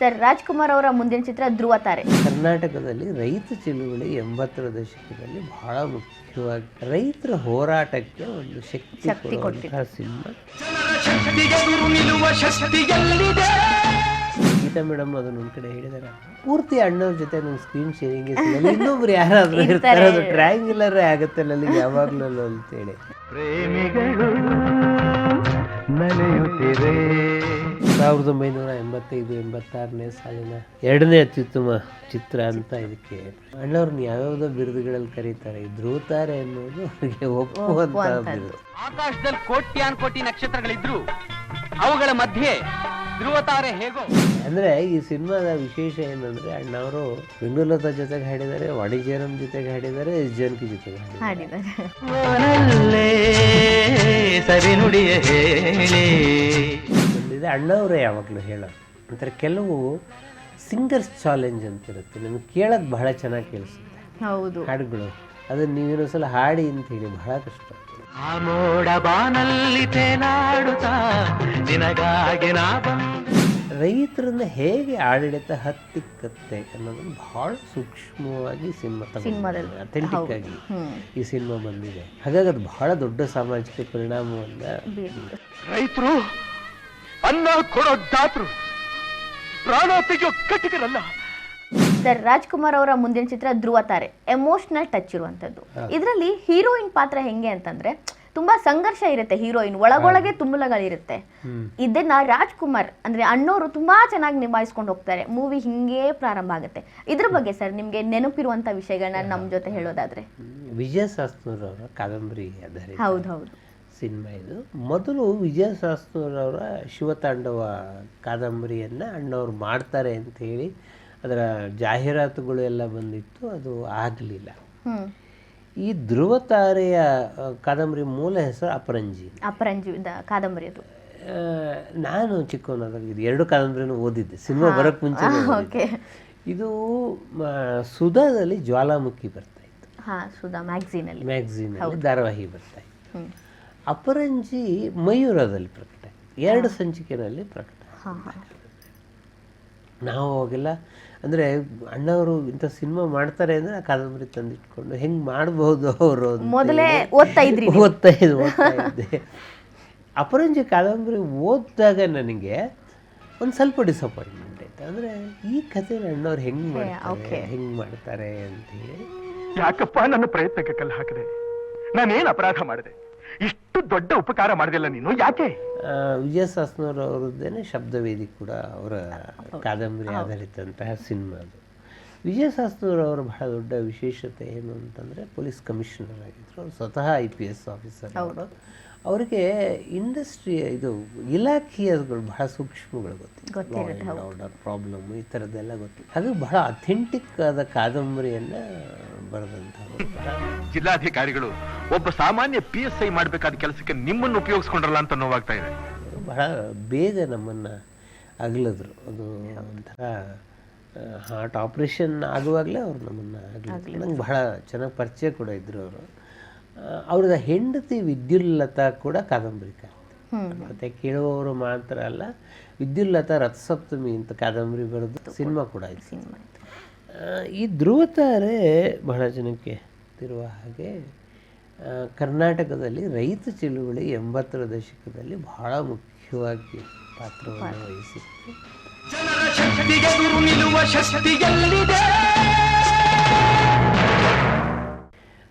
Sir Rajkumar ಅವರ ಮುಂದಿನ ಚಿತ್ರ ಧ್ರುವ ತಾರೆ ಕರ್ನಾಟಕದಲ್ಲಿ ರೈತ ಚಳುವಳಿ ಎಂಬತ್ತರ ದಶಕದಲ್ಲಿ ಬಹಳ ಮುಖ್ಯವಾಗಿ ರೈತರ ಹೋರಾಟಕ್ಕೆ ಒಂದು ಶಕ್ತಿ ಶಕ್ತಿ ಕೊಡುವಂತಹ ಸಿನಿಮಾ. ಶಕ್ತಿಗೆದುರು ಶಕ್ತಿ ಎಲ್ಲಿದೆ? ಗೀತಾ ಮೇಡಮ್ ಅದನ್ನ ಒಂದ್ ಕಡೆ ಹೇಳಿದಾರೆ. ಪೂರ್ತಿ ಅಣ್ಣವ್ರ ಜೊತೆ ನಂಗೆ ಸ್ಕ್ರೀನ್ ಶೇರಿಂಗ್ ಇನ್ನೊಬ್ರು ಯಾರಾದ್ರೂ ಇರ್ತಾರೆ. ಅದು ಟ್ರಯಾಂಗ್ಯುಲರೇ ಆಗುತ್ತೆ ನನಗೆ ಯಾವಾಗ್ಲೂ ಅಂತೇಳಿ ಪ್ರೇಮಿಗಳು ಸಾವಿರದ ಒಂಬೈನೂರ ಎಂಬತ್ತೈದು ಎಂಬತ್ತಾರನೇ ಸಾಲಿನ ಎರಡನೇ ಅತ್ಯುತ್ತಮ ಚಿತ್ರ ಅಂತ ಇದಕ್ಕೆ ಅಣ್ಣವ್ರನ್ನ ಯಾವ್ಯಾವ್ದೋ ಬಿರುದುಗಳಲ್ಲಿ ಕರೀತಾರೆ. ಧ್ರುವತಾರೆ ಅನ್ನೋದು ಅವರಿಗೆ ಒಪ್ಪುವಂತ ಬಿರುದು. ಆಕಾಶದಲ್ಲಿ ಕೋಟ್ಯಾನ್ ಕೋಟಿ ನಕ್ಷತ್ರಗಳಿದ್ರು. ಅವುಗಳ ಮಧ್ಯೆ ಧ್ರುವತಾರೆ ಹೇಗೋ. ಅಂದ್ರೆ ಈ ಸಿನಿಮಾದ ವಿಶೇಷ ಏನಂದ್ರೆ ಅಣ್ಣವರು ಬೆಂಗಳೂರತ ಜೊತೆಗೆ ಹಾಡಿದ್ದಾರೆ ವಾಣಿಜ್ಯರಂ ಜೊತೆಗೆ ಹಾಡಿದ್ದಾರೆ ಜನಕಿ ಜೊತೆಗೆ ಹಾಡಿದ್ದಾರೆ. ಹೇಳಿ. ಅಣ್ಣವರೇ ಯಾವಾಗಲೂ ಹೇಳೋದು ಒಂಥರ ಕೆಲವು ಸಿಂಗರ್ಸ್ ಚಾಲೆಂಜ್ ಅಂತ ಇರುತ್ತೆ ನಿಮ್ಗೆ ಕೇಳೋದು ಬಹಳ ಚೆನ್ನಾಗಿ ಕೇಳಿಸುತ್ತೆ. ಹೌದು. ಹಾಡುಗಳು ಅದನ್ನ ಸಲ ಹಾಡಿ ಅಂತ ಹೇಳಿ ಬಹಳ ಕಷ್ಟ. ಆ ಮೋಡ ಬಾನಲ್ಲಿ ತೇಲಾಡುತ್ತಾ ನಿನಗಾಗಿ ನಾ ರೈತರನ್ನ ಹೇಗೆ ಆಡಳಿತ ಹತ್ತಿಕ್ಕತ್ತೆ ಅನ್ನೋದನ್ನು ಬಹಳ ಸೂಕ್ಷ್ಮವಾಗಿ ಸಿನಿಮಾ. ಅಥೆಂಟಿಕ್ ಆಗಿ ಈ ಸಿನಿಮಾ ಬಂದಿದೆ. ಹಾಗಾಗಿ ಅದು ಬಹಳ ದೊಡ್ಡ ಸಾಮಾಜಿಕ ಪರಿಣಾಮವನ್ನ ಬೀರ್ತು. ರೈತರು ಅನ್ನ ಕೊಡೋ ದಾತರು ಪ್ರಾಣ ತೆಗೆಯೋ ಕಟ್ಟಿಗರಲ್ಲ. ಸರ್ ರಾಜ್ಕುಮಾರ್ ಅವರ ಮುಂದಿನ ಚಿತ್ರ ಧ್ರುವ ತಾರೆ. ಎಮೋಷನಲ್ ಟಚ್ ಇರುವಂತದ್ದು ಇದರಲ್ಲಿ ಹೀರೋಯಿನ್ ಪಾತ್ರ ಹೆಂಗೆ ಅಂತಂದ್ರೆ ತುಂಬಾ ಸಂಘರ್ಷ ಇರುತ್ತೆ ಹೀರೋಯಿನ್ ಒಳಗೊಳಗೆ ತುಂಬಲಗಳಿರುತ್ತೆ. ಇದನ್ನ ರಾಜ್ಕುಮಾರ್ ಅಂದ್ರೆ ಅಣ್ಣವರು ತುಂಬಾ ಚೆನ್ನಾಗಿ ನಿಭಾಯಿಸ್ಕೊಂಡು ಹೋಗ್ತಾರೆ. ಮೂವಿ ಹಿಂಗೆ ಪ್ರಾರಂಭ ಆಗುತ್ತೆ. ಇದ್ರ ಬಗ್ಗೆ ಸರ್ ನಿಮ್ಗೆ ನೆನಪಿರುವಂತ ವಿಷಯಗಳನ್ನ ನಮ್ಮ ಜೊತೆ ಹೇಳೋದಾದ್ರೆ. ವಿಜಯ ಶಾಸ್ತ್ರವರ ಕಾದಂಬರಿ ಹೌದು ಹೌದು ಸಿನಿಮಾ ಇದು. ಮೊದಲು ವಿಜಯ ಶಾಸ್ತ್ರವರ ಶಿವತಾಂಡವ ಕಾದಂಬರಿಯನ್ನು ಅಣ್ಣವ್ರು ಮಾಡ್ತಾರೆ ಅಂತ ಹೇಳಿ ಅದರ ಜಾಹೀರಾತುಗಳು ಎಲ್ಲ ಬಂದಿತ್ತು ಅದು ಆಗಲಿಲ್ಲ. ಈ ಧ್ರುವ ತಾರೆಯ ಕಾದಂಬರಿ ಮೂಲ ಹೆಸರು ಅಪರಂಜಿ. ಅಪರಂಜಿ ಕಾದಂಬರಿ ಅದು. ನಾನು ಚಿಕ್ಕವನಾದಾಗ ಇದು ಎರಡು ಕಾದಂಬರಿನೂ ಓದಿದ್ದೆ. ಸಿನಿಮಾ ಬರೋಕ್ಕೆ ಮುಂಚೆ ಓಕೆ. ಇದು ಸುಧಾದಲ್ಲಿ ಜ್ವಾಲಾಮುಖಿ ಬರ್ತಾ ಇತ್ತು. ಹಾ ಸುಧಾ ಮ್ಯಾಗ್ಝೀನ್ ಅಲ್ಲಿ ಮ್ಯಾಗ್ಝೀನ್ ಧಾರಾವಾಹಿ ಬರ್ತಾ ಇತ್ತು. ಅಪರಂಜಿ ಮಯೂರದಲ್ಲಿ ಪ್ರಕಟ ಎರಡು ಸಂಚಿಕೆನಲ್ಲಿ ಪ್ರಕಟ ನಾವು ಹೋಗಿಲ್ಲ. ಅಂದರೆ ಅಣ್ಣವರು ಇಂಥ ಸಿನಿಮಾ ಮಾಡ್ತಾರೆ ಅಂದರೆ ಆ ಕಾದಂಬರಿ ತಂದಿಟ್ಕೊಂಡು ಹೆಂಗೆ ಮಾಡ್ಬೋದು ಅವರು ಅಂತ ಮೊದಲೇ ಹೇಳಿ ಓದ್ತಾ ಇದ್ರಿ ಓದ್ತಾ ಇದ್ದೆ ಓದ್ತಾ ಇದ್ದೆ. ಅಪರಂಜಿ ಕಾದಂಬರಿ ಓದಿದಾಗ ನನಗೆ ಒಂದು ಸ್ವಲ್ಪ ಡಿಸಪಾಯಿಂಟ್ಮೆಂಟ್ ಆಯ್ತು. ಅಂದರೆ ಈ ಕಥೆ ಅಣ್ಣವ್ರು ಹೆಂಗೆ ಮಾಡ್ತಾರೆ ಹೆಂಗೆ ಮಾಡ್ತಾರೆ ಅಂತೇಳಿ ಯಾಕಪ್ಪ ನನ್ನ ಪ್ರಯತ್ನಕ್ಕೆ ಕಲ್ಲು ಹಾಕಿದೆ? ನಾನೇನು ಅಪರಾಧ ಮಾಡಿದೆ? ಇಷ್ಟು ದೊಡ್ಡ ಉಪಕಾರ ಮಾಡಿದಿಲ್ಲ ನೀನು? ಯಾಕೆ? ವಿಜಯ ಸಾಸ್ನವ್ರ ಅವರದ್ದೇನೆ ಶಬ್ದವೇದಿ ಕೂಡ ಅವರ ಕಾದಂಬರಿ ಆಧಾರಿತಂತಹ ಸಿನಿಮಾ ಅದು. ವಿಜಯ ಸಾಸ್ನೂರ್ ಅವರ ಬಹಳ ದೊಡ್ಡ ವಿಶೇಷತೆ ಏನು ಅಂತಂದರೆ ಪೊಲೀಸ್ ಕಮಿಷನರ್ ಆಗಿದ್ದರು ಅವರು ಸ್ವತಃ ಐ ಪಿ ಎಸ್ ಆಫೀಸರ್ ಅವರು. ಅವರಿಗೆ ಇಂಡಸ್ಟ್ರಿ ಇದು ಇಲಾಖೆಯಗಳು ಬಹಳ ಸೂಕ್ಷ್ಮಗಳು ಗೊತ್ತಿತ್ತು ಆರ್ಡರ್ ಪ್ರಾಬ್ಲಮ್ ಈ ಥರದ್ದೆಲ್ಲ ಗೊತ್ತಿತ್ತು ಅದು ಬಹಳ ಅಥೆಂಟಿಕ್ ಆದ ಕಾದಂಬರಿಯನ್ನು ಬರೆದಂಥವ್ರು. ಜಿಲ್ಲಾಧಿಕಾರಿಗಳು ಒಬ್ಬ ಸಾಮಾನ್ಯ ಪಿ ಎಸ್ ಐ ಮಾಡಬೇಕಾದ ಕೆಲಸಕ್ಕೆ ನಿಮ್ಮನ್ನು ಉಪಯೋಗಿಸ್ಕೊಂಡ್ರಲ್ಲ ಅಂತ ನೋವಾಗ್ತಾ ಇದೆ. ಬಹಳ ಬೇಗ ನಮ್ಮನ್ನು ಅಗಲಿದ್ರು. ಅದು ಒಂಥರ ಹಾರ್ಟ್ ಆಪ್ರೇಷನ್ ಆಗುವಾಗಲೇ ಅವರು ನಮ್ಮನ್ನು ಅಗಲಿದ್ರು. ನಂಗೆ ಬಹಳ ಚೆನ್ನಾಗಿ ಪರಿಚಯ ಕೂಡ ಇದ್ದರು ಅವರು. ಅವ್ರದ್ದು ಹೆಂಡತಿ ವಿದ್ಯುಲ್ಲತಾ ಕೂಡ ಕಾದಂಬರಿಕಾರ ಮತ್ತೆ ಕೇಳುವವರು ಮಾತ್ರ ಅಲ್ಲ ವಿದ್ಯುಲ್ಲತಾ ರಥಸಪ್ತಮಿ ಅಂತ ಕಾದಂಬರಿ ಬರೆದು ಸಿನಿಮಾ ಕೂಡ ಇದೆ ಸಿನಿಮಾ ಈ ಧ್ರುವತಾರೆ ಬಹಳ ಜನಕ್ಕೆ ತಿರುವ ಹಾಗೆ ಕರ್ನಾಟಕದಲ್ಲಿ ರೈತ ಚಳುವಳಿ ಎಂಬತ್ತರ ದಶಕದಲ್ಲಿ ಬಹಳ ಮುಖ್ಯವಾಗಿ ಪಾತ್ರವನ್ನು ವಹಿಸಿತ್ತು. ಜನರ ನಿಲ್ಲುವ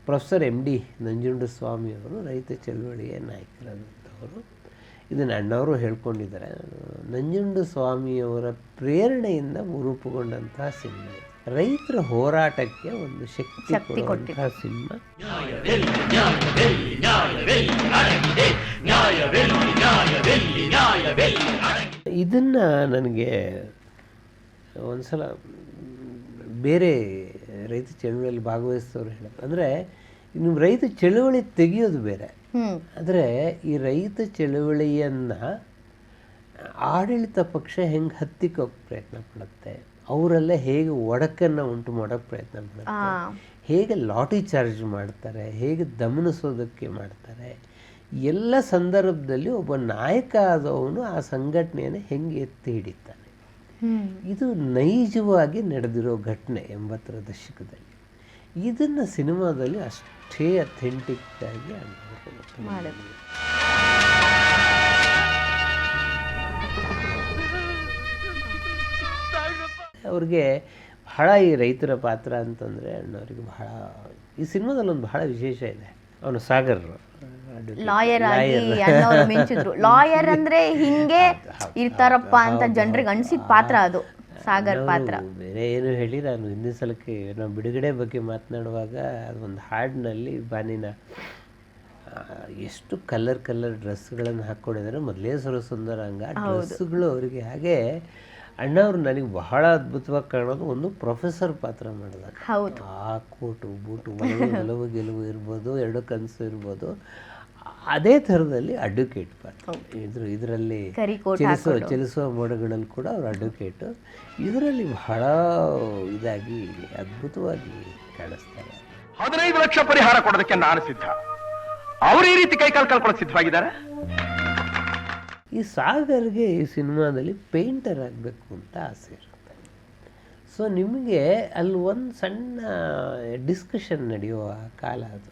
ಪ್ರೊಫೆಸರ್ ಎಂ ಡಿ ನಂಜುಂಡಸ್ವಾಮಿ ಅವರು ರೈತ ಚಳುವಳಿಯ ನಾಯಕರಾದಂಥವರು. ಇದನ್ನು ಅಣ್ಣವರು ಹೇಳ್ಕೊಂಡಿದ್ದಾರೆ. ನಂಜುಂಡ ಸ್ವಾಮಿಯವರ ಪ್ರೇರಣೆಯಿಂದ ರೂಪುಗೊಂಡಂತಹ ಸಿನಿಮಾ ಇದು. ರೈತರ ಹೋರಾಟಕ್ಕೆ ಒಂದು ಶಕ್ತಿ ಕೊಟ್ಟಂತಹ ಸಿನಿಮಾ. ಇದನ್ನ ನನಗೆ ಒಂದ್ಸಲ ಬೇರೆ ರೈತ ಚಳುವಳಿಯಲ್ಲಿ ಭಾಗವಹಿಸಿದವರು ಹೇಳ ಅಂದರೆ ನಿಮ್ಮ ರೈತ ಚಳುವಳಿ ತೆಗೆಯೋದು ಬೇರೆ. ಆದರೆ ಈ ರೈತ ಚಳುವಳಿಯನ್ನು ಆಡಳಿತ ಪಕ್ಷ ಹೆಂಗೆ ಹತ್ತಿಕ್ಕೋಕೆ ಪ್ರಯತ್ನ ಪಡುತ್ತೆ? ಅವರೆಲ್ಲ ಹೇಗೆ ಒಡಕನ್ನು ಉಂಟು ಮಾಡೋಕ್ಕೆ ಪ್ರಯತ್ನ ಮಾಡ್ತಾರೆ. ಹೇಗೆ ಲಾಟಿ ಚಾರ್ಜ್ ಮಾಡ್ತಾರೆ ಹೇಗೆ ದಮನಿಸೋದಕ್ಕೆ ಮಾಡ್ತಾರೆ ಎಲ್ಲ ಸಂದರ್ಭದಲ್ಲಿ ಒಬ್ಬ ನಾಯಕ ಆದವನು ಆ ಸಂಘಟನೆಯನ್ನು ಹೆಂಗೆ ಎತ್ತಿ ಹಿಡಿತಾನೆ. ಇದು ನೈಜವಾಗಿ ನಡೆದಿರೋ ಘಟನೆ ಎಂಬತ್ತರ ದಶಕದಲ್ಲಿ. ಇದನ್ನು ಸಿನಿಮಾದಲ್ಲಿ ಅಷ್ಟೇ ಅಥೆಂಟಿಕ್ ಆಗಿ ಮಾಡಿದ್ರು. ಅವ್ರಿಗೆ ಬಹಳ ಈ ರೈತರ ಪಾತ್ರ ಅಂತಂದರೆ ಅಣ್ಣವ್ರಿಗೆ ಬಹಳ ಈ ಸಿನಿಮಾದಲ್ಲಿ ಒಂದು ಬಹಳ ವಿಶೇಷ ಇದೆ. ಅವನು ಸಾಗರ್. ಲಾಯರ್ ಮಿಂಚಿದ್ರು. ಲಾಯರ್ ಅಂದ್ರೆ ಹಿಂಗೆ ಇರ್ತಾರಪ್ಪ ಅಂತ ಜನರಿಗೆ ಅನ್ಸಿದ ಪಾತ್ರ ಅದು ಸಾಗರ್ ಪಾತ್ರ. ಬೇರೆ ಏನು ಹೇಳಿ ನಾನು ಹಿಂದಿನ ಸಲಕ್ಕೆ ನಾವು ಬಿಡುಗಡೆ ಬಗ್ಗೆ ಮಾತನಾಡುವಾಗ ಒಂದು ಹಾಡಿನಲ್ಲಿ ಬಾನಿನ ಎಷ್ಟು ಕಲರ್ ಕಲರ್ ಡ್ರೆಸ್ಗಳನ್ನು ಹಾಕ್ಕೊಂಡಿದ್ದಾರೆ. ಮೊದಲೇ ಸುಂದರ ಹಂಗ ಡ್ರೆಸ್ಗಳು ಅವರಿಗೆ ಹಾಗೆ ಅಣ್ಣವ್ರು ನನಗೆ ಬಹಳ ಅದ್ಭುತವಾಗಿ ಕಾಣೋದು ಒಂದು ಪ್ರೊಫೆಸರ್ ಪಾತ್ರ ಮಾಡಿದಾಗ ಹೌದು. ಆ ಕೋಟು ಬೂಟು ಗೆಲುವು ಗೆಲುವು ಇರ್ಬೋದು ಎರಡು ಕನಸು ಇರ್ಬೋದು. ಅದೇ ಥರದಲ್ಲಿ ಅಡ್ವೊಕೇಟ್ ಪಾತ್ರ. ಇದ್ರ ಇದರಲ್ಲಿ ಕರಿ ಕೋಟ್ ಚಲಿಸುವ ಚಲಿಸುವ ಮೋಡಗಳಲ್ಲಿ ಕೂಡ ಅವರು ಅಡ್ವೊಕೇಟು ಇದರಲ್ಲಿ ಬಹಳ ಇದಾಗಿ ಅದ್ಭುತವಾಗಿ ಕಾಣಿಸ್ತಾರೆ. ಹದಿನೈದು ಲಕ್ಷ ಪರಿಹಾರ ಕೊಡೋದಕ್ಕೆ ನಾನು ಸಿದ್ಧ. ಅವರು ಈ ರೀತಿ ಕೈ ಕಾಲು ಕಳ್ಕೊಳ್ಳೋಕೆ ಸಿದ್ಧವಾಗಿದ್ದಾರೆ? ಈ ಸಾಗರ್ಗೆ ಈ ಸಿನಿಮಾದಲ್ಲಿ ಪೇಂಟರ್ ಆಗಬೇಕು ಅಂತ ಆಸೆ ಇರುತ್ತೆ. ಸೊ ನಿಮಗೆ ಅಲ್ಲಿ ಒಂದು ಸಣ್ಣ ಡಿಸ್ಕಷನ್ ನಡೆಯುವ ಕಾಲ ಅದು.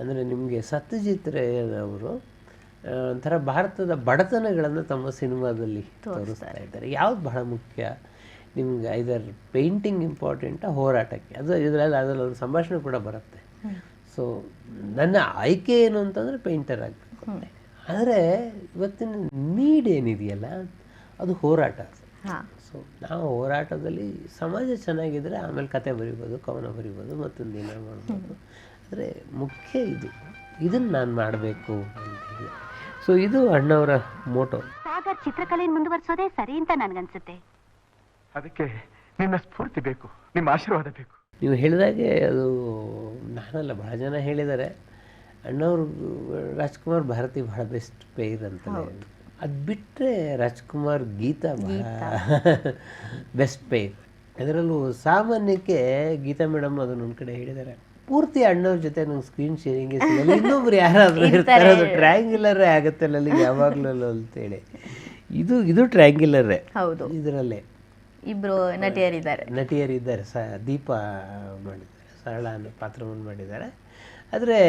ಅಂದರೆ ನಿಮಗೆ ಸತ್ಯಜಿತ್ ಅವರು ಒಂಥರ ಭಾರತದ ಬಡತನಗಳನ್ನು ತಮ್ಮ ಸಿನಿಮಾದಲ್ಲಿ ತೋರಿಸ್ತಾ ಇದ್ದಾರೆ. ಯಾವ್ದು ಬಹಳ ಮುಖ್ಯ? ನಿಮ್ಗೆ ಐದರ್ ಪೇಂಟಿಂಗ್ ಇಂಪಾರ್ಟೆಂಟಾ ಹೋರಾಟಕ್ಕೆ? ಅದು ಇದರಲ್ಲಿ ಅದರಲ್ಲಿ ಒಂದು ಸಂಭಾಷಣೆ ಕೂಡ ಬರುತ್ತೆ. ಸೊ ನನ್ನ ಆಯ್ಕೆ ಏನು ಅಂತಂದರೆ ಪೇಂಟರ್ ಆಗಬೇಕು ಆದರೆ ಇವತ್ತಿನ ನೀಡ್ ಏನಿದೆಯಲ್ಲ ಅದು ಹೋರಾಟ. ಸೊ ನಾವು ಹೋರಾಟದಲ್ಲಿ ಸಮಾಜ ಚೆನ್ನಾಗಿದ್ದರೆ ಆಮೇಲೆ ಕತೆ ಬರಿಬೋದು ಕವನ ಬರಿಬೋದು ಮತ್ತೊಂದು ದಿನ ಮಾಡ್ಬೋದು. ಆದರೆ ಮುಖ್ಯ ಇದು. ಇದನ್ನು ನಾನು ಮಾಡಬೇಕು ಅಂತ ಹೇಳಿ ಸೊ ಇದು ಅಣ್ಣವರ ಮೋಟೋ. ಸಾಗರ್ ಚಿತ್ರಕಲೆಯನ್ನು ಮುಂದುವರಿಸೋದೇ ಸರಿ ಅಂತ ನನಗನ್ಸುತ್ತೆ. ಅದಕ್ಕೆ ನಿನ್ನ ಸ್ಫೂರ್ತಿ ಬೇಕು ನಿಮ್ಮ ಆಶೀರ್ವಾದ ಬೇಕು. ನೀವು ಹೇಳಿದಾಗೆ ಅದು ನಾನಲ್ಲ ಬಹಳ ಜನ ಹೇಳಿದ್ದಾರೆ. ಅಣ್ಣವ್ರು ರಾಜ್ಕುಮಾರ್ ಭಾರತಿ ಬಹಳ ಬೆಸ್ಟ್ ಪೇರ್ ಅಂತ ಅದು ಬಿಟ್ಟರೆ ರಾಜ್ಕುಮಾರ್ ಗೀತಾ ಬಹಳ ಬೆಸ್ಟ್ ಪೇರ್ ಅದರಲ್ಲೂ ಸಾಮಾನ್ಯಕ್ಕೆ ಗೀತಾ ಮೇಡಮ್ ಅದನ್ನು ಒಂದು ಕಡೆ ಹೇಳಿದ್ದಾರೆ ಪೂರ್ತಿ ಅಣ್ಣವ್ರ ಜೊತೆ ನಂಗೆ ಸ್ಕ್ರೀನ್ ಶೇರಿಂಗ್ ಸಿಗಲ್ಲ. ಇನ್ನೊಬ್ರು ಯಾರಾದರೂ ಇರ್ತಾರೆ ಅದು ಟ್ರ್ಯಾಂಗ್ಯುಲರೇ ಆಗುತ್ತೆ ಅಲ್ಲಿ ಯಾವಾಗಲೂ ಅಂತೇಳಿ ಇದು ಇದು ಟ್ರ್ಯಾಂಗ್ಯುಲರೇ ಹೌದು. ಇದರಲ್ಲೇ. ಇಬ್ಬರು ನಟಿಯರಿದ್ದಾರೆ. ನಟಿಯರಿದ್ದಾರೆ. ಸ ದೀಪ ಮಾಡಿದ್ದಾರೆ. ಸರಳ ಅನ್ನೋ ಪಾತ್ರವನ್ನು ಮಾಡಿದ್ದಾರೆ. ಆದರೆ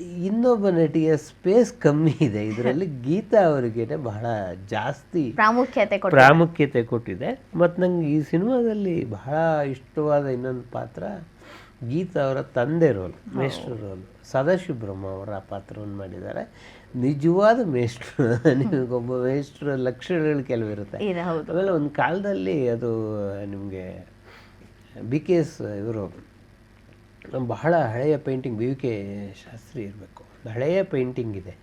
ಇನ್ನೊಬ್ಬ ನಟಿಯ ಸ್ಪೇಸ್ ಕಮ್ಮಿ ಇದೆ. ಇದರಲ್ಲಿ ಗೀತಾ ಅವರಿಗೆ ಬಹಳ ಜಾಸ್ತಿ ಪ್ರಾಮುಖ್ಯತೆ ಪ್ರಾಮುಖ್ಯತೆ ಕೊಟ್ಟಿದೆ. ಮತ್ತು ನಂಗೆ ಈ ಸಿನಿಮಾದಲ್ಲಿ ಬಹಳ ಇಷ್ಟವಾದ ಇನ್ನೊಂದು ಪಾತ್ರ ಗೀತಾ ಅವರ ತಂದೆ ರೋಲ್ ಮೇಷ್ಟ್ರ ರೋಲ್. ಸದಾಶಿವಬ್ರಹ್ಮ ಅವರ ಆ ಪಾತ್ರವನ್ನು ಮಾಡಿದ್ದಾರೆ. ನಿಜವಾದ ಮೇಷ್ಟ್ರು. ನಿಮಗೊಬ್ಬ ಮೇಷ್ಟ್ರ ಲಕ್ಷಣಗಳು ಕೆಲವಿರುತ್ತೆ. ಆಮೇಲೆ ಒಂದು ಕಾಲದಲ್ಲಿ ಅದು ನಿಮಗೆ ಬಿ ಕೆ ಎಸ್ ಇವರು ಬಹಳ ಹಳೆಯ painting B V K Shastri ಇರಬೇಕು. ಹಳೆಯ ಪೇಂಟಿಂಗ್ ಇದೆ.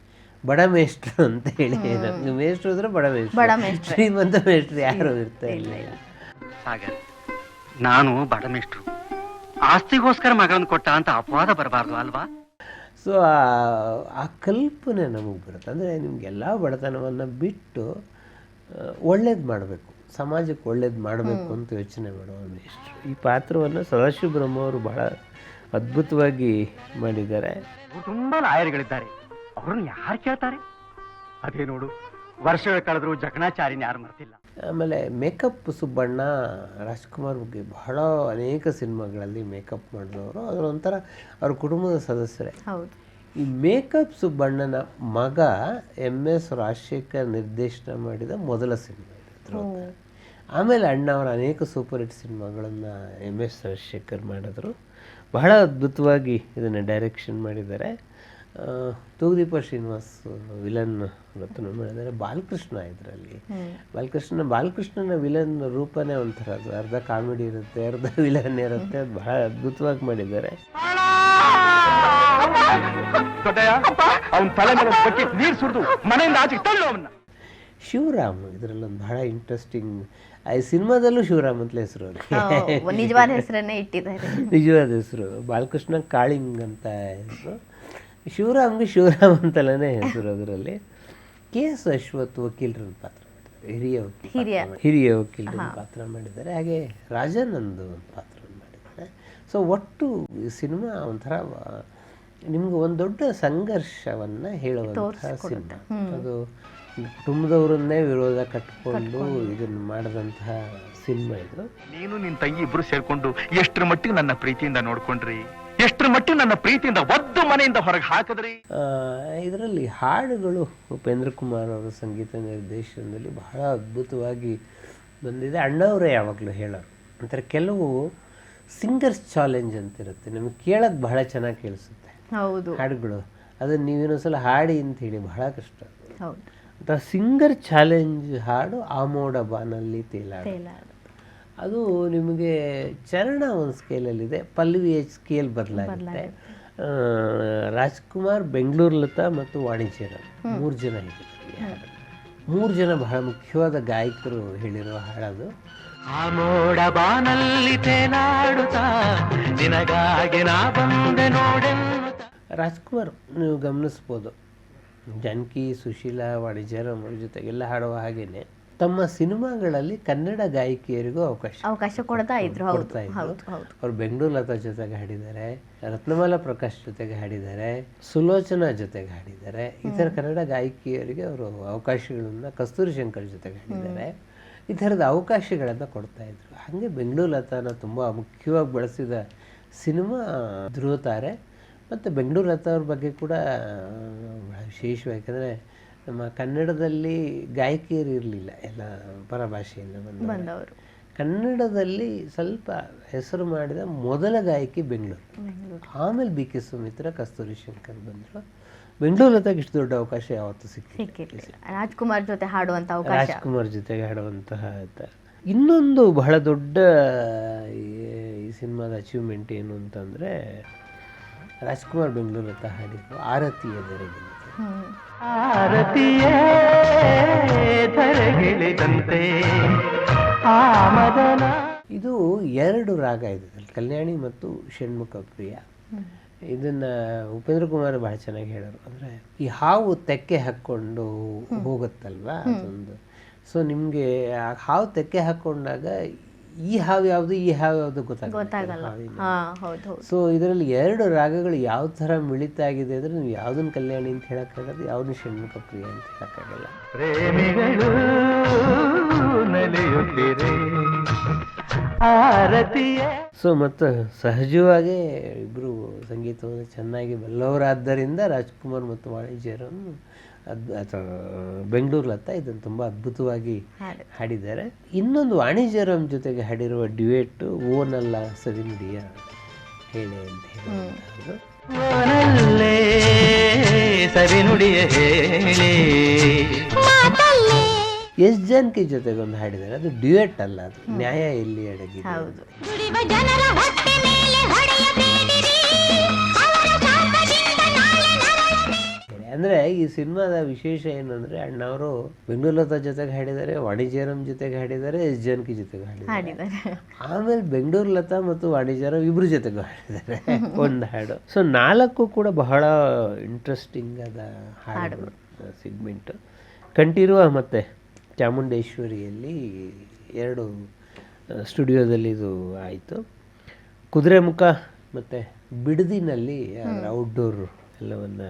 ಬಡ ಮೇಷ್ಟ್ರು ಅಂತ ಹೇಳಿ ನಮ್ಗೆ ಮೇಷ್ಟ್ರು ಅಂದ್ರೆ ಬಡ ಮೇಷ್ಟ್ರು. ಬಡ ಮೇಷ್ಟ್ರು. ಶ್ರೀಮಂತ ಮೇಷ್ಟ್ರು ಯಾರು ಇರ್ತಾ ಇಲ್ಲ ಸಾಗರ್ ನಾನು ಬಡಮೇಷ್ಟ್ರು ಆಸ್ತಿಗೋಸ್ಕರ ಮಗನ ಕೊಟ್ಟ ಅಂತ ಅಪವಾದ ಬರಬಾರ್ದು ಅಲ್ವಾ? ಸೊ ಆ ಕಲ್ಪನೆ ನಮಗೆ ಬರುತ್ತೆ. ಅಂದರೆ ನಿಮಗೆಲ್ಲ ಬಡತನವನ್ನು ಬಿಟ್ಟು ಒಳ್ಳೇದು ಮಾಡಬೇಕು. ಸಮಾಜಕ್ಕೆ ಒಳ್ಳೇದು ಮಾಡಬೇಕು ಅಂತ ಯೋಚನೆ ಮಾಡುವ ಮೇಷ್ಟ್ರು. ಈ ಪಾತ್ರವನ್ನು ಸದಾಶಿವ ಬ್ರಹ್ಮ ಅವರು ಬಹಳ ಅದ್ಭುತವಾಗಿ ಮಾಡಿದ್ದಾರೆ. ತುಂಬಾ ಲಾಯರ್ಗಳಿದ್ದಾರೆ. ಅವರನ್ನು ಯಾರು ಕೇಳ್ತಾರೆ? ಅದೇ ನೋಡು ವರ್ಷಗಳ ಕಳೆದ್ರು ಜಕಣಾಚಾರಿನ ಯಾರು ಮರ್ತಿಲ್ಲ. ಆಮೇಲೆ ಮೇಕಪ್ ಸುಬ್ಬಣ್ಣ ರಾಜ್ಕುಮಾರ್ ಬಗ್ಗೆ ಬಹಳ ಅನೇಕ ಸಿನಿಮಾಗಳಲ್ಲಿ ಮೇಕಪ್ ಮಾಡಿದವರು. ಅದರ ಒಂಥರ ಅವ್ರ ಕುಟುಂಬದ ಸದಸ್ಯರೇ. ಹೌದು. ಈ ಮೇಕಪ್ ಸುಬ್ಬಣ್ಣನ ಮಗ ಎಂ ಎಸ್ ರಾಜಶೇಖರ್ ನಿರ್ದೇಶನ ಮಾಡಿದ ಮೊದಲ ಸಿನಿಮಾ ಆಮೇಲೆ ಅಣ್ಣ ಅವರ ಅನೇಕ ಸೂಪರ್ ಹಿಟ್ ಸಿನಿಮಾಗಳನ್ನು ಎಂ ಎಸ್ ರಾಜಶೇಖರ್ ಮಾಡಿದ್ರು. ಬಹಳ ಅದ್ಭುತವಾಗಿ ಇದನ್ನು ಡೈರೆಕ್ಷನ್ ಮಾಡಿದ್ದಾರೆ. ತೂಗುದೀಪ ಶ್ರೀನಿವಾಸ್ ವಿಲನ್ ರತ್ನ ಮಾಡಿದ್ದಾರೆ ಬಾಲಕೃಷ್ಣ ಇದರಲ್ಲಿ. ಬಾಲಕೃಷ್ಣ ಬಾಲಕೃಷ್ಣನ ವಿಲನ್ ರೂಪನೇ ಒಂಥರ ಅದು. ಅರ್ಧ ಕಾಮಿಡಿ ಇರುತ್ತೆ ಅರ್ಧ ವಿಲನ್ ಇರುತ್ತೆ. ಅದು ಬಹಳ ಅದ್ಭುತವಾಗಿ ಮಾಡಿದ್ದಾರೆ. ದೊಡ್ಡಯ್ಯ ಅವನ ತಲೆ ಮೇಲೆ ನೀರು ಸುರಿದು ಮನೆಯಿಂದ ಆಚೆಗೆ ತಳ್ಳು ಅವನ್ನ. ಶಿವರಾಮ್ ಇದರಲ್ಲಿ ಒಂದು ಬಹಳ ಇಂಟ್ರೆಸ್ಟಿಂಗ್ ಈ ಸಿನಿಮಾದಲ್ಲೂ ಶಿವರಾಮ್ ಅಂತಲೇ ಹೆಸರು ನಿಜವಾದ ಹೆಸರನ್ನೇ ಇಟ್ಟಿದ್ದಾರೆ. ನಿಜವಾದ ಹೆಸರು ಬಾಲಕೃಷ್ಣ ಕಾಳಿಂಗ್ ಅಂತ ಹೆಸರು. ಶಿವರಾಮ್ಗೆ ಶಿವರಾಮ್ ಅಂತಲೇ ಹೆಸರು ಅದರಲ್ಲಿ. ಕೆ ಎಸ್ ಅಶ್ವಥ್ ವಕೀಲರ ಪಾತ್ರ ಹಿರಿಯ ವಕೀಲ ಹಿರಿಯ. ಹಿರಿಯ ವಕೀಲರ ಪಾತ್ರ ಮಾಡಿದ್ದಾರೆ. ಹಾಗೆ ರಾಜಾನಂದ್ ಒಂದು ಪಾತ್ರ ಮಾಡಿದ್ದಾರೆ. ಸೊ ಒಟ್ಟು ಸಿನಿಮಾ ಒಂಥರ ನಿಮ್ಗೆ ಒಂದು ದೊಡ್ಡ ಸಂಘರ್ಷವನ್ನು ಹೇಳುವಂತಹ ಸಿನಿಮಾ. ಅದು ಕುಟುಂಬದವರನ್ನೇ ವಿರೋಧ ಕಟ್ಕೊಂಡು ಇದನ್ನು ಮಾಡಿದಂತಹ ಸಿನಿಮಾ ಇದು. ನೀನು ನಿನ್ನ ತಂಗಿ ಇಬ್ರು ಸೇರ್ಕೊಂಡು ಎಷ್ಟರ ಮಟ್ಟಿಗೆ ನನ್ನ ಪ್ರೀತಿಯಿಂದ ನೋಡ್ಕೊಂಡ್ರಿ? ಎಷ್ಟರ ಮಟ್ಟಿಗೆ ನನ್ನ ಪ್ರೀತಿಯಿಂದ ಒದ್ದು ಮನೆಯಿಂದ ಹೊರಗೆ ಹಾಕಿದ್ರಿ? ಇದರಲ್ಲಿ ಹಾಡುಗಳು ಉಪೇಂದ್ರ ಕುಮಾರ್ ಅವರ ಸಂಗೀತ ನಿರ್ದೇಶನದಲ್ಲಿ ಬಹಳ ಅದ್ಭುತವಾಗಿ ಬಂದಿದೆ. ಅಣ್ಣವರೇ ಯಾವಾಗಲೂ ಹೇಳೋರು. ಒಂಥರ ಕೆಲವು ಸಿಂಗರ್ಸ್ ಚಾಲೆಂಜ್ ಅಂತ ಇರುತ್ತೆ ನಮಗೆ ಕೇಳೋದು ಬಹಳ ಚೆನ್ನಾಗಿ ಕೇಳಿಸುತ್ತೆ ಹೌದು. ಹಾಡುಗಳು. ಅದನ್ನು ನೀವಿನ್ನೊಂದ್ಸಲ ಹಾಡಿ ಅಂತ ಹೇಳಿ ಬಹಳ ಕಷ್ಟ. ಹೌದು. ಅಂತ ಸಿಂಗರ್ ಚಾಲೆಂಜ್ ಹಾಡು ಆಮೋಡ ಬಾನಲ್ಲಿ ತೇಲಾಡು. ಅದು ನಿಮಗೆ ಚರಣ ಒಂದು ಸ್ಕೇಲಲ್ಲಿದೆ ಪಲ್ಲವಿ ಎಚ್ ಸ್ಕೇಲ್ ಬದಲಾಗುತ್ತೆ. ರಾಜ್ಕುಮಾರ್ ಬೆಂಗಳೂರು ಲತಾ ಮತ್ತು ವಾಣಿಜ್ಯರಾವ್ ಮೂರು ಜನ ಇದೆ ಮೂರು ಜನ ಬಹಳ ಮುಖ್ಯವಾದ ಗಾಯಕರು ಹೇಳಿರೋ ಹಾಡದು. ಆ ಮೋಡ ಬಾನಲ್ಲಿ ತೇಲಾಡುತ್ತಾ ನಿನಗಾಗಿ ನಾ ಬಂದೆ ನೋಡೆ ರಾಜ್ಕುಮಾರ್ ನೀವು ಗಮನಿಸ್ಬೋದು ಜಾನಕಿ ಸುಶೀಲಾ ವಾಣಿಜ್ಯರ ಜೊತೆಗೆಲ್ಲ ಹಾಡುವ ಹಾಗೇನೆ ತಮ್ಮ ಸಿನಿಮಾಗಳಲ್ಲಿ ಕನ್ನಡ ಗಾಯಕಿಯರಿಗೂ ಅವಕಾಶ. ಅವಕಾಶ ಕೊಡ್ತಾ ಇದ್ರು ಕೊಡ್ತಾ ಇದ್ರು. ಅವ್ರು ಬೆಂಗಳೂರು ಲತಾ ಜೊತೆಗೆ ಹಾಡಿದ್ದಾರೆ ರತ್ನಮಾಲಾ ಪ್ರಕಾಶ್ ಜೊತೆಗೆ ಹಾಡಿದ್ದಾರೆ ಸುಲೋಚನಾ ಜೊತೆಗೆ ಹಾಡಿದ್ದಾರೆ. ಈ ಥರ ಕನ್ನಡ ಗಾಯಕಿಯರಿಗೆ ಅವರು ಅವಕಾಶಗಳನ್ನ ಕಸ್ತೂರಿ ಶಂಕರ್ ಜೊತೆಗೆ ಹಾಡಿದ್ದಾರೆ. ಈ ಥರದ ಅವಕಾಶಗಳನ್ನು ಕೊಡ್ತಾ ಇದ್ರು. ಹಾಗೆ ಬೆಂಗಳೂರು ಲತಾನ ತುಂಬ ಮುಖ್ಯವಾಗಿ ಬಳಸಿದ ಸಿನಿಮಾ ಧ್ರುವತಾರೆ. ಮತ್ತು ಬೆಂಗಳೂರು ಲತಾ ಅವ್ರ ಬಗ್ಗೆ ಕೂಡ ವಿಶೇಷವಾಗಿ ಯಾಕಂದರೆ ನಮ್ಮ ಕನ್ನಡದಲ್ಲಿ ಗಾಯಕಿಯರು ಇರಲಿಲ್ಲ ಎಲ್ಲ ಪರಭಾಷೆಯಿಂದ ಬಂದ ಬಂದವರು. ಕನ್ನಡದಲ್ಲಿ ಸ್ವಲ್ಪ ಹೆಸರು ಮಾಡಿದ ಮೊದಲ ಗಾಯಕಿ ಬೆಂಗಳೂರು. ಆಮೇಲೆ ಬಿ ಕೆ ಸುಮಿತ್ರ ಕಸ್ತೂರಿ ಶಂಕರ್ ಬಂದರು. ಬೆಂಗಳೂರು ಲತಾಗೆ ಇಷ್ಟು ದೊಡ್ಡ ಅವಕಾಶ ಯಾವತ್ತೂ ಸಿಕ್ಕಿಲ್ಲ. ರಾಜ್ಕುಮಾರ್ ಜೊತೆ ಹಾಡುವಂತ ಅವಕಾಶ. ರಾಜ್ಕುಮಾರ್ ಜೊತೆಗೆ ಹಾಡುವಂತಹ ಇನ್ನೊಂದು ಬಹಳ ದೊಡ್ಡ ಈ ಸಿನಿಮಾದ ಅಚೀವ್ಮೆಂಟ್ ಏನು ಅಂತಂದರೆ ರಾಜ್ಕುಮಾರ್ ಬೆಂಗಳೂರು ಅಂತ ಹಾಡಿದ್ದು ಆರತಿಯ ಧರೆಗಿಳಿದಂತೆ ಆರತಿಯ ಧರೆಗಿಳಿದಂತೆ ಇದು ಎರಡು ರಾಗ ಇದೆ ಕಲ್ಯಾಣಿ ಮತ್ತು ಷಣ್ಮುಖ ಪ್ರಿಯ. ಇದನ್ನ ಉಪೇಂದ್ರ ಕುಮಾರ್ ಬಹಳ ಚೆನ್ನಾಗಿ ಹೇಳೋರು. ಅಂದ್ರೆ ಈ ಹಾವು ತೆಕ್ಕೆ ಹಾಕ್ಕೊಂಡು ಹೋಗುತ್ತಲ್ವಾ ಅದೊಂದು. ಸೊ ನಿಮ್ಗೆ ಹಾವು ತೆಕ್ಕೆ ಹಾಕೊಂಡಾಗ ಈ ಹಾವು ಯಾವುದು ಈ ಹಾವು ಯಾವುದು ಗೊತ್ತಾಗಲ್ಲ. ಗೊತ್ತಾಗಲ್ಲ. ಹೌದು ಹೌದು. ಸೊ ಇದರಲ್ಲಿ ಎರಡು ರಾಗಗಳು ಯಾವ ಥರ ಮಿಳಿತ ಆಗಿದೆ ಅಂದ್ರೆ ನೀವು ಯಾವುದನ್ನ ಕಲ್ಯಾಣಿ ಅಂತ ಹೇಳಕ್ಕಾಗಲ್ಲ ಯಾವ್ದು ಷಣ್ಮುಖ ಪ್ರಿಯ ಅಂತ ಹೇಳೋಕ್ಕಾಗಲ್ಲ. ಪ್ರೇಮಿಗಳು ಸೊ ಮತ್ತು ಸಹಜವಾಗಿ ಇಬ್ಬರು ಸಂಗೀತವನ್ನು ಚೆನ್ನಾಗಿ ಬಲ್ಲವರಾದ್ದರಿಂದ ರಾಜ್ಕುಮಾರ್ ಮತ್ತು ವಾಣಿಜ್ಯರನ್ನು ಅದ್ ಅಥವಾ ಬೆಂಗಳೂರು ಲತಾ ಇದನ್ನು ತುಂಬ ಅದ್ಭುತವಾಗಿ ಹಾಡಿದ್ದಾರೆ. ಇನ್ನೊಂದು ವಾಣಿಜ್ಯರಂ ಜೊತೆಗೆ ಹಾಡಿರುವ ಡ್ಯುಯೆಟ್ ಓನಲ್ಲ ಸವಿನುಡಿಯ ಹೇಳೆ ಅಂತ ಹೇಳಿ ಓನಲ್ಲೇ ಸವಿನುಡಿಯ ಹೇಳಿ. ಎಸ್ ಜಾನ್ಕಿ ಜೊತೆಗೆ ಒಂದು ಹಾಡಿದ್ದಾರೆ. ಅದು ಡ್ಯುಯೆಟ್ ಅಲ್ಲ ಅದು ನ್ಯಾಯ ಎಲ್ಲಿ ಅಡಗಿದೆ ಅಂದ್ರೆ ಈ ಸಿನಿಮಾದ ವಿಶೇಷ ಏನಂದ್ರೆ ಅಣ್ಣವರು ಬೆಂಗಳೂರು ಲತಾ ಜೊತೆಗೆ ಹಾಡಿದ್ದಾರೆ ವಾಣಿಜ್ಯರಂ ಜೊತೆಗೆ ಹಾಡಿದ್ದಾರೆ ಎಸ್ ಜಾನಕಿ ಜೊತೆಗೆ ಹಾಡಿದ್ದಾರೆ. ಆಮೇಲೆ ಬೆಂಗಳೂರು ಲತಾ ಮತ್ತು ವಾಣಿಜ್ಯರಂ ಇಬ್ಬರು ಜೊತೆಗೂ ಹಾಡಿದ್ದಾರೆ. ಒಂದು ಹಾಡು. ಸೊ ನಾಲ್ಕು ಕೂಡ ಬಹಳ ಇಂಟ್ರೆಸ್ಟಿಂಗ್ ಆದ ಹಾಡು ಸಿಗ್ಮೆಂಟ್ ಕಂಠೀರುವ ಮತ್ತು ಚಾಮುಂಡೇಶ್ವರಿಯಲ್ಲಿ ಎರಡು ಸ್ಟುಡಿಯೋದಲ್ಲಿ ಇದು ಆಯಿತು. ಕುದುರೆಮುಖ ಮತ್ತು ಬಿಡದಿನಲ್ಲಿ ಔಟ್ಡೋರ್ ಎಲ್ಲವನ್ನು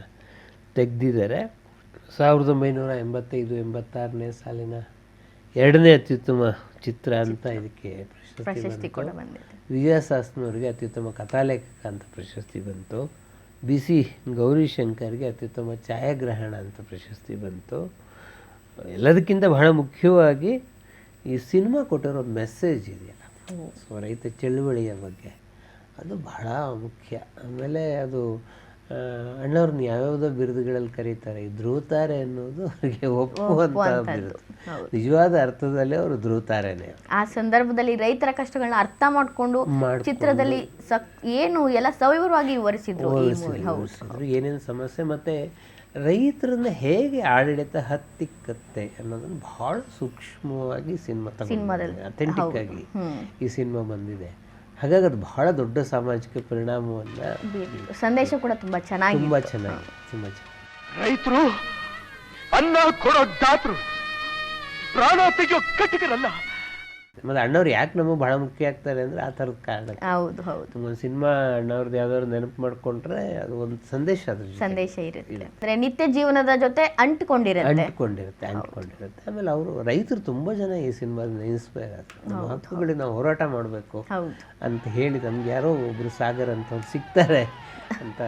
ತೆಗೆದಿದ್ದಾರೆ. ಸಾವಿರದ ಒಂಬೈನೂರ ಎಂಬತ್ತೈದು ಎಂಬತ್ತಾರನೇ ಸಾಲಿನ ಎರಡನೇ ಅತ್ಯುತ್ತಮ ಚಿತ್ರ ಅಂತ ಇದಕ್ಕೆ ಪ್ರಶಸ್ತಿ ವಿಜಯ ಸಾಸ್ನವ್ರಿಗೆ ಅತ್ಯುತ್ತಮ ಕಥಾಲೇಖಕ ಅಂತ ಪ್ರಶಸ್ತಿ ಬಂತು. ಬಿ ಸಿ ಗೌರಿಶಂಕರ್ಗೆ ಅತ್ಯುತ್ತಮ ಛಾಯಾಗ್ರಹಣ ಅಂತ ಪ್ರಶಸ್ತಿ ಬಂತು. ಎಲ್ಲದಕ್ಕಿಂತ ಬಹಳ ಮುಖ್ಯವಾಗಿ ಈ ಸಿನಿಮಾ ಕೊಟ್ಟಿರೋ ಮೆಸೇಜ್ ಇದೆಯಲ್ಲ ಸೊ ರೈತ ಚಳುವಳಿಯ ಬಗ್ಗೆ. ಅದು ಬಹಳ ಮುಖ್ಯ. ಆಮೇಲೆ ಅದು ಅಣ್ಣವ್ರನ್ನ ಯಾವ್ಯಾವುದೋ ಬಿರುದುಗಳಲ್ಲಿ ಕರೀತಾರೆ. ಈ ಧ್ರುವತಾರೆ ಅನ್ನೋದು ಅವರಿಗೆ ಒಪ್ಪುವಂತ. ಬಿರುದು. ನಿಜವಾದ ಅರ್ಥದಲ್ಲಿ ಅವರು ಧ್ರುವತಾರೆನೆ ಆ ಸಂದರ್ಭದಲ್ಲಿ ರೈತರ ಕಷ್ಟಗಳನ್ನ ಅರ್ಥ ಮಾಡ್ಕೊಂಡು. ಚಿತ್ರದಲ್ಲಿ ಏನು ಎಲ್ಲ ಸವಿವರವಾಗಿ ವಿವರಿಸಿದ್ರು ಏನೇನು ಸಮಸ್ಯೆ ಮತ್ತೆ ರೈತರನ್ನ ಹೇಗೆ ಆಡಳಿತ ಹತ್ತಿಕ್ಕತ್ತೆ ಅನ್ನೋದನ್ನ ಬಹಳ ಸೂಕ್ಷ್ಮವಾಗಿ ಸಿನಿಮಾ ಸಿನಿಮಾದಲ್ಲಿ, ಅಥೆಂಟಿಕ್. ಆಗಿ ಈ ಸಿನಿಮಾ ಬಂದಿದೆ. ಹಾಗಾಗಿ ಅದು ಬಹಳ ದೊಡ್ಡ ಸಾಮಾಜಿಕ ಪರಿಣಾಮವನ್ನು. ಸಂದೇಶ ಕೂಡ ತುಂಬಾ ಚೆನ್ನಾಗಿ ತುಂಬ ಚೆನ್ನಾಗಿ ತುಂಬ ಚೆನ್ನಾಗಿ. ರೈತರು ಅನ್ನ ಕೊಡೋ ದಾತರು ಪ್ರಾಣ ತೆಗೆಯೋ ಕಟ್ಟಿಗರಲ್ಲ. ಮತ್ತು ಅಣ್ಣವ್ರು ಯಾಕೆ ನಮಗೆ ಬಹಳ ಮುಖ್ಯ ಆಗ್ತಾರೆ ಅಂದರೆ ಆ ಥರದ ಕಾರಣ ಹೌದು ಹೌದು. ಒಂದು ಸಿನಿಮಾ ಅಣ್ಣವ್ರದ್ದು ಯಾವ್ದಾದ್ರು ನೆನಪು ಮಾಡ್ಕೊಂಡ್ರೆ ಅದು ಒಂದು ಸಂದೇಶ ಅದ್ರ ಸಂದೇಶ ಇರುತ್ತೆ. ಅಂದ್ರೆ ನಿತ್ಯ ಜೀವನದ ಜೊತೆ ಅಂಟ್ಕೊಂಡಿರುತ್ತೆ. ಅಂಟ್ಕೊಂಡಿರುತ್ತೆ ಅಂಟ್ಕೊಂಡಿರುತ್ತೆ. ಆಮೇಲೆ ಅವರು ರೈತರು ತುಂಬ ಜನ ಈ ಸಿನಿಮಾದಿಂದ ಇನ್ಸ್ಪೈರ್ ಆಗ್ತಾರೆ. ಹಕ್ಕುಗಳಿಗೆ ನಾವು ಹೋರಾಟ ಮಾಡಬೇಕು ಅಂತ ಹೇಳಿ ನಮ್ಗೆ ಯಾರೋ ಒಬ್ರು ಸಾಗರ್ ಅಂತ ಸಿಗ್ತಾರೆ ಅಂತ